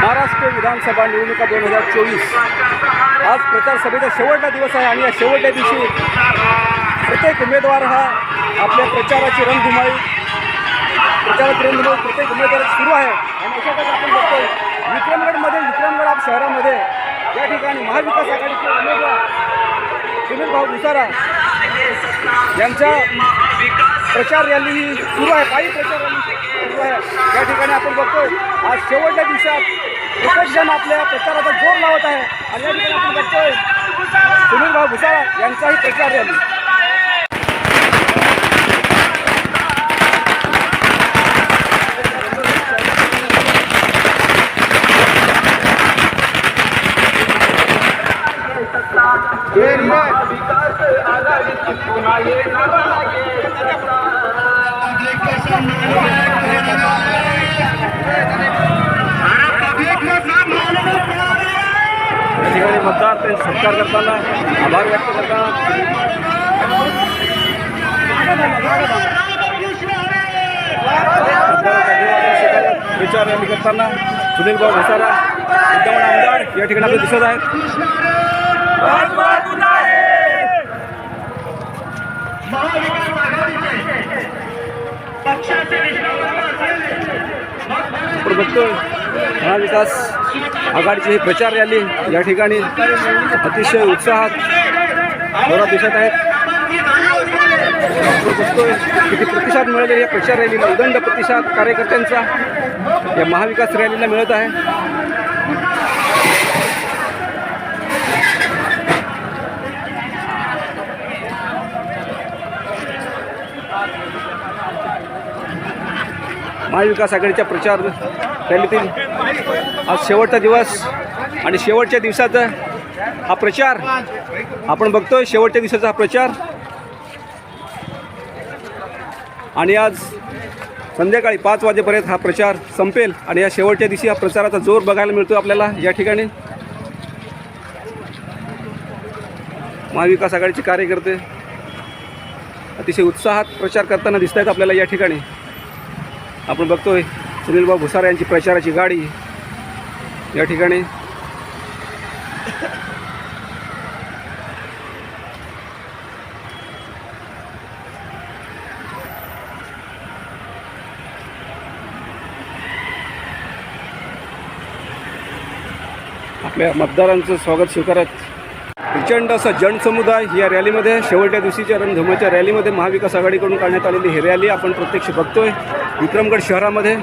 महाराष्ट्र विधानसभा निवडणुका दोन हजार चोवीस. आज प्रचार सभेचा शेवटचा दिवस आहे आणि या शेवटच्या दिवशी प्रत्येक उमेदवार हा आपल्या प्रचाराची रणधुमाळी प्रचाराची रणधुमाळी प्रत्येक उमेदवार सुरू आहे. आणि अशा प्रकारे आपण बघतोय विक्रमगडमध्ये विक्रमगड शहरामध्ये या ठिकाणी महाविकास आघाडीचे उमेदवार सुनील भाऊ भुसारा यांच्या प्रचार रॅली ही सुरू आहे. काही प्रचार रॅली सुरू आहे या ठिकाणी आपण बघतोय आज शेवटच्या दिवसात एकच जण आपल्या प्रचाराचा जोर लावत आहे. आणि या ठिकाणी आपण बघतोय सुनील भाऊ भुसाळा यांचाही प्रचार रॅली. या ठिकाणी मतदार त्यांचा सत्कार करताना आभार व्यक्त करताना विचार अभिवादन करताना सुनील भाऊ भुसारा विद्यमान आमदार या ठिकाणी आपले दिसत आहेत. आपण बघतोय महाविकास आघाडीची ही प्रचार रॅली या ठिकाणी अतिशय उत्साहात जोरात दिसत आहेत किती प्रतिसाद मिळाले या प्रचार रॅलीला. उदंड प्रतिसाद कार्यकर्त्यांचा या महाविकास रॅलीला मिळत आहे. महाविकास आघाडीच्या प्रचार रॅलीतील आज शेवटचा दिवस आणि शेवटच्या दिवसाचा हा प्रचार आपण बघतोय शेवटच्या दिवसाचा हा प्रचार. आणि आज संध्याकाळी पाच वाजेपर्यंत हा प्रचार संपेल आणि या शेवटच्या दिवशी हा प्रचाराचा जोर बघायला मिळतो आपल्याला या ठिकाणी. महाविकास आघाडीचे कार्यकर्ते अतिशय उत्साहात प्रचार करताना दिसत आहेत आपल्याला या ठिकाणी. आपण बघतोय सुनीलभाऊ भुसार यांची प्रचाराची गाडी या ठिकाणी. आपल्या मतदारांचं स्वागत स्वीकारत प्रचंड असा जनसमुदाय या रॅलीमध्ये शेवटच्या दिवशीच्या रणधुमाच्या रॅलीमध्ये महाविकास आघाडीकडून काढण्यात आलेली ही रॅली आपण प्रत्यक्ष बघतोय. विक्रमगड शहरामध्ये